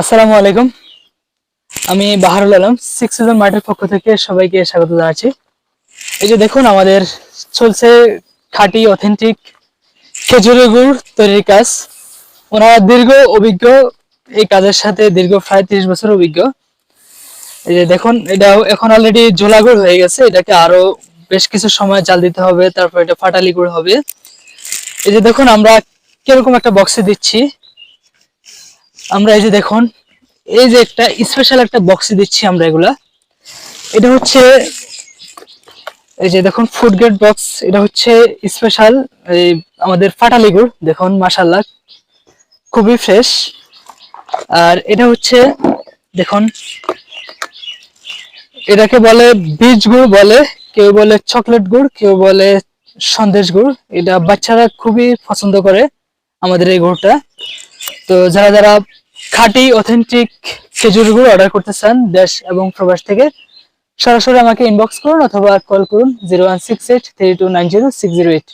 আসসালামু আলাইকুম। আমি বাহারুল আলম সিক্স সিজন মার্টের পক্ষ থেকে সবাইকে স্বাগত জানাচ্ছি। এই যে দেখুন, আমাদের চলছে খাঁটি অথেন্টিক খেজুরের গুড় তৈরির কাজ। ওনারা দীর্ঘ, অভিজ্ঞ, এই কাজের সাথে দীর্ঘ প্রায় তিরিশ বছর অভিজ্ঞ। এই যে দেখুন এটা এখন অলরেডি জোলা গুড় হয়ে গেছে। এটাকে আরও বেশ কিছু সময় জাল দিতে হবে, তারপর এটা ফাটালি গুড় হবে। এই যে দেখুন, আমরা কীরকম একটা বক্সে দিচ্ছি। আমরা এই যে দেখুন, এই যে একটা স্পেশাল একটা বক্সে দিচ্ছি আমরা এগুলা। এটা হচ্ছে, এই যে দেখুন ফুড গ্রেড বক্স এটা হচ্ছে স্পেশাল এই আমাদের ফাটালি গুড় দেখুন মাশাল্লাহ খুবই ফ্রেশ আর এটা হচ্ছে, দেখুন, এটাকে বলে বীজ গুড় বলে, কেউ বলে চকলেট গুড়, কেউ বলে সন্দেশ গুড়। এটা বাচ্চারা খুবই পছন্দ করে আমাদের এই গুড়টা। তো যারা যারা খাঁটি অথেন্টিক খেজুর গুড় অর্ডার করতে চান দেশ এবং প্রবাস থেকে, সরাসরি আমাকে ইনবক্স করুন অথবা কল করুন zero one six eight three two nine zero six zero eight